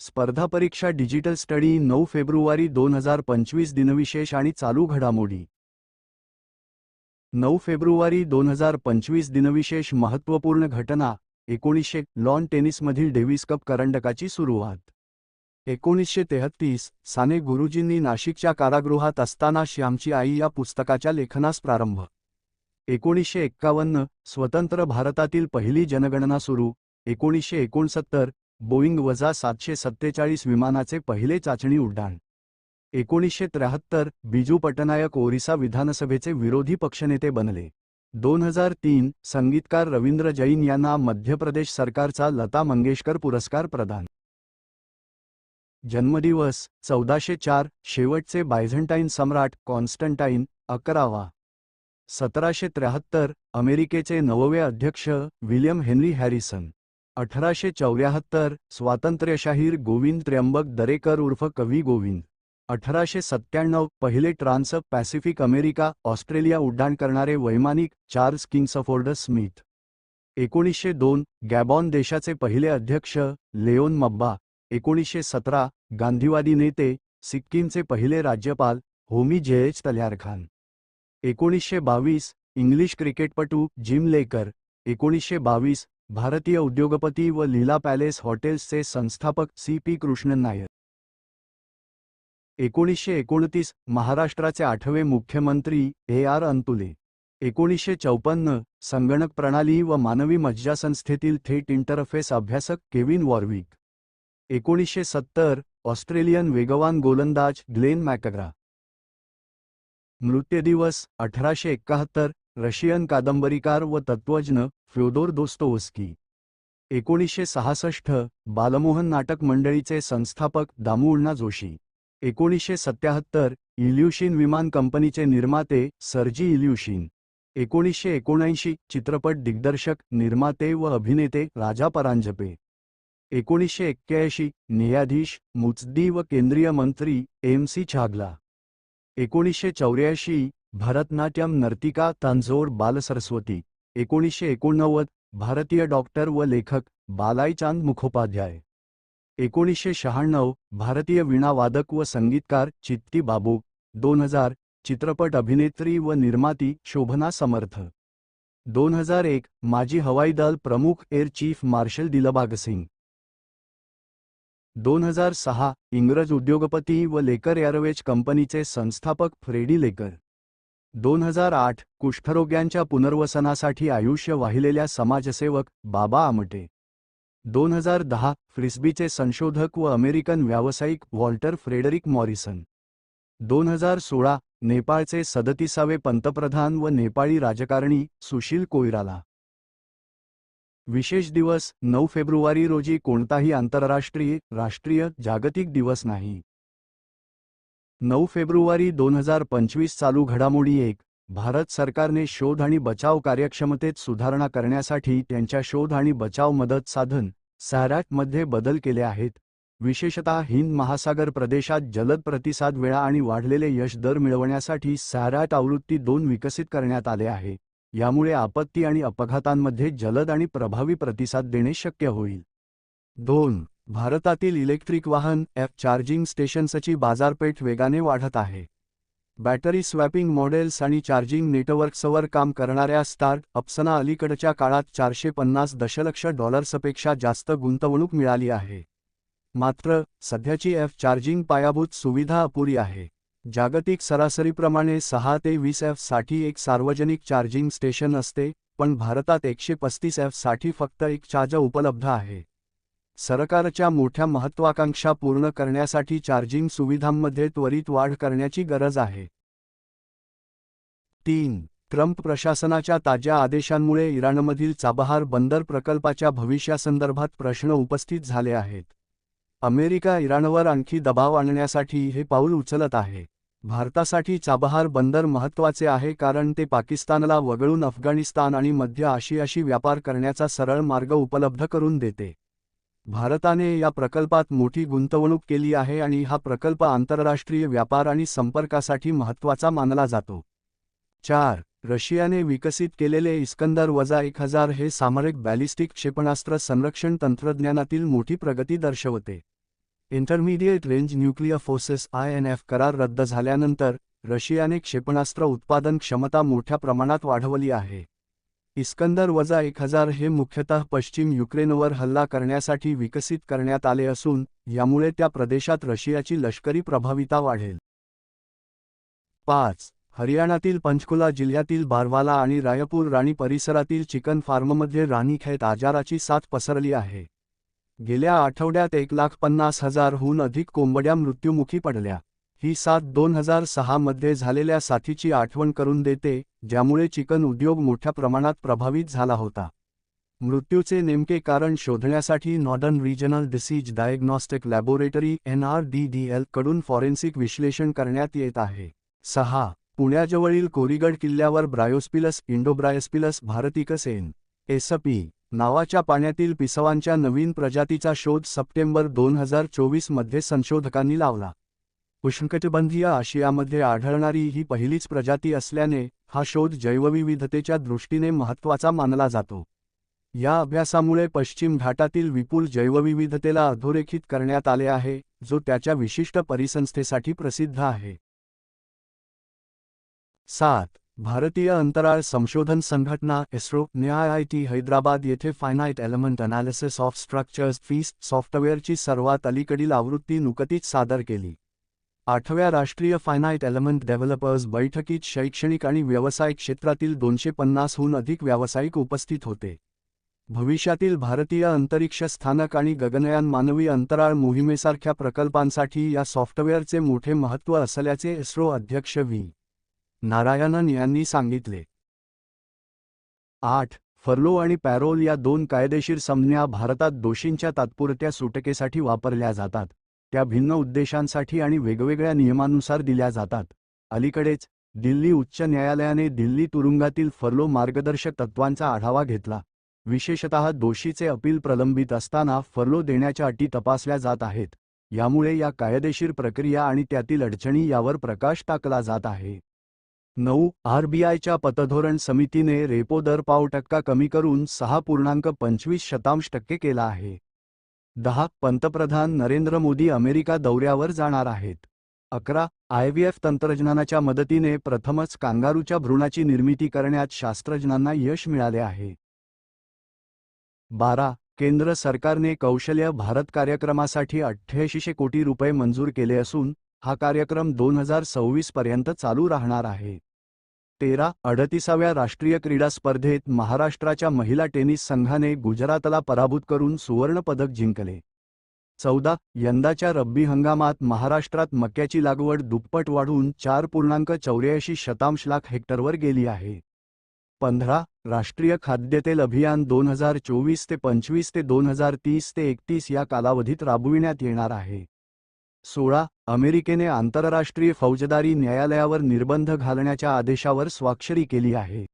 स्पर्धा परीक्षा digital study नऊ फेब्रुवारी दोन हजार पंचवीस दिनविशेष आणि चालू घडामोडी. नऊ फेब्रुवारी दोन हजार पंचवीस दिनविशेष महत्त्वपूर्ण घटना एकोणीसशे लॉन टेनिसमधील डेव्हिस कप करंडकाची सुरुवात. एकोणीसशे तेहत्तीस साने गुरुजींनी नाशिकच्या कारागृहात असताना श्यामची आई या पुस्तकाच्या लेखनास प्रारंभ. एकोणीसशे एक्कावन्न स्वतंत्र भारतातील पहिली जनगणना सुरू. एकोणीसशे एकोणसत्तर बोईंग वजा सातशे सत्तेचाळीस विमानाचे पहिले चाचणी उड्डाण. एकोणीसशे त्र्याहत्तर बिजू पटनायक ओरिसा विधानसभेचे विरोधी पक्षनेते बनले. दोन हजार तीन संगीतकार रवींद्र जैन यांना मध्य प्रदेश सरकारचा लता मंगेशकर पुरस्कार प्रदान. जन्मदिवस चौदाशे चार शेवटचे बायझंटाईन सम्राट कॉन्स्टंटाईन अकरावा. सतराशे त्र्याहत्तर अमेरिकेचे नववे अध्यक्ष विलियम हेनरी हॅरिसन. अठराशे चौऱ्याहत्तर, स्वातंत्र्यशाहीर गोविंद त्र्यंबक दरेकर उर्फ़ कवी गोविंद. अठराशे सत्त्याण्णव, पहिले ट्रान्स पॅसिफिक अमेरिका, ऑस्ट्रेलिया उड्डाण करणारे वैमानिक चार्ल्स किंग्सफोर्ड स्मिथ. एकोणीसशे दोन, गॅबॉन देशाचे पहिले अध्यक्ष, लेओन मब्बा. एकोणीसशे सतरा, गांधीवादी नेते, सिक्कीमचे पहिले राज्यपाल, होमी जयेच तल्यारखान एकोणीसशे बावीस, इंग्लिश क्रिकेटपटू जिम लेकर. एकोणीसशे बावीस भारतीय उद्योगपती व लीला पॅलेस हॉटेल्सचे संस्थापक सी पी कृष्णन नायर. एकोणीसशे एकोणतीस महाराष्ट्राचे आठवे मुख्यमंत्री ए आर अंतुले. एकोणीसशे चौपन्न संगणक प्रणाली व मानवी मज्जासंस्थेतील थेट इंटरफेस अभ्यासक केविन वॉर्विक. एकोणीसशे सत्तर ऑस्ट्रेलियन वेगवान गोलंदाज ग्लेन मॅकग्रा. मृत्यूदिवस अठराशे एक्काहत्तर रशियन कादंबरीकार व तत्त्वज्ञ फ्योदोर दोस्तोवस्की. एकोणीसशे सहासष्ट बालमोहन नाटक मंडळीचे संस्थापक दामुअण्णा जोशी. एकोणीसशे सत्याहत्तर इल्युशिन विमान कंपनीचे निर्माते सर्जी इल्युशिन. एकोणीसशे एकोणऐंशी चित्रपट दिग्दर्शक निर्माते व अभिनेते राजा परांजपे. एकोणीसशे एक्क्याऐंशी न्यायाधीश मुचदी व केंद्रीय मंत्री एम सी छागला. एकोणीसशे चौऱ्याऐंशी भरतनाट्यम नर्तिका तांजोर बालसरस्वती एकोणीसशे एकोणनव्वद भारतीय डॉक्टर व लेखक बालाईचांद मुखोपाध्याय. एकोणीसशे शहाण्णव भारतीय वीणावादक व संगीतकार चित्ती बाबू. दोन हजार चित्रपट अभिनेत्री व निर्माती शोभना समर्थ. दोन हजार एक माजी हवाई दल प्रमुख air chief marshal Dilbag Singh. दोन हजार सहा इंग्रज उद्योगपती व लेकर एअरवेज कंपनीचे संस्थापक फ्रेडी लेकर. दोन हजार आठ कुष्ठरोग्यांच्या पुनर्वसनासाठी आयुष्य वाहिलेल्या समाजसेवक बाबा आमटे. दोन हजार दहा फ्रिस्बीचे संशोधक व अमेरिकन व्यावसायिक वॉल्टर फ्रेडरिक मॉरिसन. दोन हजार सोळा नेपाळचे सदतीसावे पंतप्रधान व नेपाळी राजकारणी सुशील कोईराला विशेष दिवस नऊ फेब्रुवारी रोजी कोणताही आंतरराष्ट्रीय राष्ट्रीय जागतिक दिवस नाही. नऊ फेब्रुवारी दोन हजार पंचवीस चालू घडामोडी एक भारत सरकारने शोध आणि बचाव कार्यक्षमतेत सुधारणा करण्यासाठी त्यांच्या शोध आणि बचाव मदत साधन सॅरॅटमध्ये बदल केले आहेत. विशेषतः हिंद महासागर प्रदेशात जलद प्रतिसाद वेळा आणि वाढलेले यश दर मिळवण्यासाठी सॅरॅट आवृत्ती दोन विकसित करण्यात आले आहे. यामुळे आपत्ती आणि अपघातांमध्ये जलद आणि प्रभावी प्रतिसाद देणे शक्य होईल. दोन भारतातील इलेक्ट्रिक वाहन एफ चार्जिंग स्टेशन्सची बाजारपेठ वेगाने वाढत आहे. बॅटरी स्वॅपिंग मॉडेल्स आणि चार्जिंग नेटवर्क्सवर काम करणाऱ्या स्टार्ट अप्सना अलीकडच्या काळात चारशे पन्नास दशलक्ष डॉलर्सपेक्षा जास्त गुंतवणूक मिळाली आहे. मात्र सध्याची एफ चार्जिंग पायाभूत सुविधा अपुरी आहे. जागतिक सरासरीप्रमाणे सहा ते वीस एफसाठी एक सार्वजनिक चार्जिंग स्टेशन असते पण भारतात एकशे पस्तीस एफसाठी फक्त एक चार्ज उपलब्ध आहे. सरकारच्या मोठ्या महत्वाकांक्षा पूर्ण करण्यासाठी चार्जिंग सुविधांमध्ये त्वरित वाढ करण्याची गरज आहे. तीन ट्रम्प प्रशासनाच्या ताज्या आदेशांमुळे इराणमधील चाबहार बंदर प्रकल्पाच्या भविष्यासंदर्भात प्रश्न उपस्थित झाले आहेत. अमेरिका इराणवर आणखी दबाव आणण्यासाठी हे पाऊल उचलत आहे. भारतासाठी चाबहार बंदर महत्त्वाचे आहे कारण ते पाकिस्तानला वगळून अफगाणिस्तान आणि मध्य आशियाशी व्यापार करण्याचा सरळ मार्ग उपलब्ध करून देते. भारताने या प्रकल्पात मोठी गुंतवणूक केली आहे आणि हा प्रकल्प आंतरराष्ट्रीय व्यापार आणि संपर्कासाठी महत्त्वाचा मानला जातो. चार रशियाने विकसित केलेले इस्कंदर वजा एक हजार हे सामरिक बॅलिस्टिक क्षेपणास्त्र संरक्षण तंत्रज्ञानातील मोठी प्रगती दर्शवते. Intermediate range nuclear forces I N F करार रद्द झाल्यानंतर रशियाने क्षेपणास्त्र उत्पादन क्षमता मोठ्या प्रमाणात वाढवली आहे. इस्कंदर वजा एक हजार हे मुख्यतः पश्चिम युक्रेनवर हल्ला करण्यासाठी विकसित करण्यात आले असून यामुळे त्या प्रदेशात रशियाची लष्करी प्रभाविता वाढेल. पाच. हरियाणातील पंचकुला जिल्ह्यातील बारवाला आणि रायपूर राणी परिसरातील चिकन फार्ममध्ये राणीखेत आजाराची साथ पसरली आहे. गेल्या आठवड्यात एक लाख पन्नास हजारहून अधिक कोंबड्या मृत्युमुखी पडल्या. ही साथ दोन हजार सहामध्ये झालेल्या साथीची आठवण करून देते ज्यामुळे चिकन उद्योग मोठ्या प्रमाणात प्रभावित झाला होता. मृत्यूचे नेमके कारण शोधण्यासाठी northern regional disease diagnostic laboratory N R D D एलकडून forensic विश्लेषण करण्यात येत आहे. सहा पुण्याजवळील कोरीगड किल्ल्यावर ब्रायोस्पिलस इंडोब्रायोस्पिलस भारतिकसेन एसपी नावाच्या पाण्यातील पिसवांच्या नवीन प्रजातीचा शोध सप्टेंबर दोन हजार चोवीसमध्ये संशोधकांनी लावला. उष्णकटिबंधीय आशियामध्ये आढळणारी ही पहिलीच प्रजाती असल्याने हा शोध जैवविविधतेच्या दृष्टीने महत्त्वाचा मानला जातो. या अभ्यासामुळे पश्चिम घाटातील विपुल जैवविविधतेला अधोरेखित करण्यात आले आहे जो त्याच्या विशिष्ट परिसंस्थेसाठी प्रसिद्ध आहे. सात. भारतीय अंतराळ संशोधन संघटना इस्रो ने आय आय टी हैदराबाद येथे finite element analysis of structures feast सॉफ्टवेअरची सर्वात अलीकडील आवृत्ती नुकतीच सादर केली. आठव्या राष्ट्रीय फायनाईट एलिमेंट डेव्हलपर्स बैठकीत शैक्षणिक आणि व्यावसायिक क्षेत्रातील दोनशे पन्नासहून अधिक व्यावसायिक उपस्थित होते. भविष्यातील भारतीय अंतरिक्ष स्थानक आणि गगनयान मानवी अंतराळ मोहिमेसारख्या प्रकल्पांसाठी या सॉफ्टवेअरचे मोठे महत्त्व असल्याचे इस्रो अध्यक्ष व्ही. नारायणन यांनी सांगितले. आठ. फर्लो आणि पॅरोल या दोन कायदेशीर संज्ञा भारतात दोषींच्या तात्पुरत्या सुटकेसाठी वापरल्या जातात. त्या भिन्न उद्देशांसाठी आणि वेगवेगळ्या नियमानुसार दिल्या जातात. अलीकडेच दिल्ली उच्च न्यायालयाने दिल्ली तुरुंगातील फर्लो मार्गदर्शक तत्वांचा आढावा घेतला. विशेषतः दोषीचे अपील प्रलंबित असताना फर्लो देण्याच्या अटी तपासल्या जात आहेत. यामुळे या कायदेशीर प्रक्रिया आणि त्यातील अडचणी यावर प्रकाश टाकला जात आहे. नऊ आरबीआयच्या पतधोरण समितीने रेपो दर पाव टक्का कमी करून सहा पूर्णांक पंचवीस शतांश टक्के केला आहे. दहा पंतप्रधान नरेंद्र मोदी अमेरिका दौऱ्यावर जाणार आहेत. अकरा आयव्हीएफ तंत्रज्ञानाच्या मदतीने प्रथमच कांगारूच्या भ्रूणाची निर्मिती करण्यात शास्त्रज्ञांना यश मिळाले आहे. बारा केंद्र सरकारने कौशल्य भारत कार्यक्रमासाठी अठ्ठ्याऐंशीशे कोटी रुपये मंजूर केले असून हा कार्यक्रम दोन हजार सव्वीस पर्यंत चालू राहणार आहे. तेरा अडतीसाव्या राष्ट्रीय क्रीडा स्पर्धेत महाराष्ट्राच्या महिला टेनिस संघाने गुजरातला पराभूत करून सुवर्णपदक जिंकले. चौदा यंदाच्या रब्बी हंगामात महाराष्ट्रात मक्याची लागवड दुप्पट वाढून चार पूर्णांक चौऱ्याऐंशी शतांश लाख हेक्टरवर गेली आहे. पंधरा राष्ट्रीय खाद्यतेल अभियान दोन हजार चोवीस ते पंचवीस ते दोन हजार तीस ते एकतीस या कालावधीत राबविण्यात येणार आहे. सोळा अमेरिकेने आंतरराष्ट्रीय फौजदारी न्यायालयावर निर्बंध घालण्याच्या आदेशावर स्वाक्षरी केली आहे.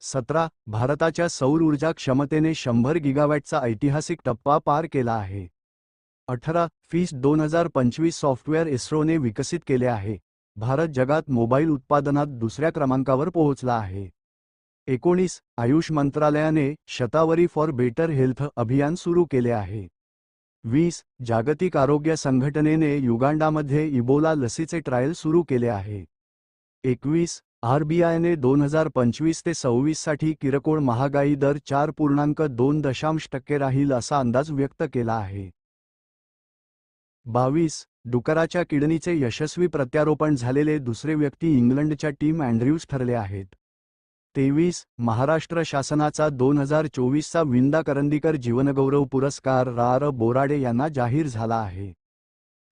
सतरा भारताच्या सौर ऊर्जा क्षमतेने शंभर गिगावॅटचा ऐतिहासिक टप्पा पार केला आहे. अठरा फीस दोन हजार पंचवीस सॉफ्टवेअर इस्रोने विकसित केले आहे. भारत जगात मोबाईल उत्पादनात दुसऱ्या क्रमांकावर पोहोचला आहे. एकोणीस आयुष मंत्रालयाने शतावरी फॉर बेटर हेल्थ अभियान सुरू केले आहे. वीस जागतिक आरोग्य संघटनेने युगांडामध्ये इबोला लसीचे ट्रायल सुरू केले आहे. एकवीस आरबीआयने दोन हजार पंचवीस ते सव्वीससाठी किरकोळ महागाई दर चार पूर्णांक दोन दशांश टक्के राहील असा अंदाज व्यक्त केला आहे. बावीस डुकराच्या किडनीचे यशस्वी प्रत्यारोपण झालेले दुसरे व्यक्ती इंग्लंडच्या टीम अँड्र्यूज ठरले आहेत. तेवीस महाराष्ट्र शासनाचा दोन हजार चोवीसचा विंदा करंदीकर जीवनगौरव पुरस्कार रा. र. बोराडे यांना जाहीर झाला आहे.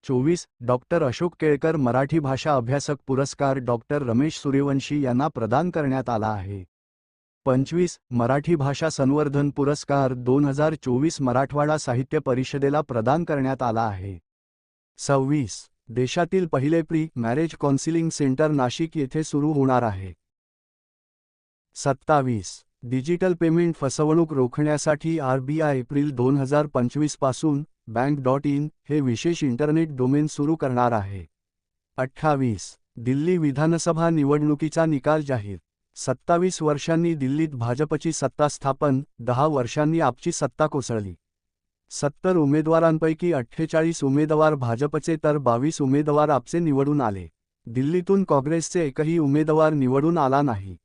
चोवीस डॉक्टर अशोक केळकर मराठी भाषा अभ्यासक पुरस्कार डॉक्टर रमेश सूर्यवंशी यांना प्रदान करण्यात आला आहे. पंचवीस मराठी भाषा संवर्धन पुरस्कार दोन हजार चोवीस मराठवाडा साहित्य परिषदेला प्रदान करण्यात आला आहे. सव्वीस देशातील पहिले pre marriage counselling centre Nashik येथे सुरू होणार आहे. सत्तावीस. डिजिटल पेमेंट फसवणूक रोखण्यासाठी आरबीआय एप्रिल दोन हजार पंचवीसपासून बँक डॉट इन हे विशेष इंटरनेट डोमेन सुरू करणार आहे. अठ्ठावीस. दिल्ली विधानसभा निवडणुकीचा निकाल जाहीर. सत्तावीस वर्षांनी दिल्लीत भाजपची सत्ता स्थापन दहा वर्षांनी आपची सत्ता कोसळली. सत्तर उमेदवारांपैकी अठ्ठेचाळीस उमेदवार भाजपचे तर बावीस उमेदवार आपचे निवडून आले. दिल्लीतून काँग्रेसचे एकही उमेदवार निवडून आला नाही.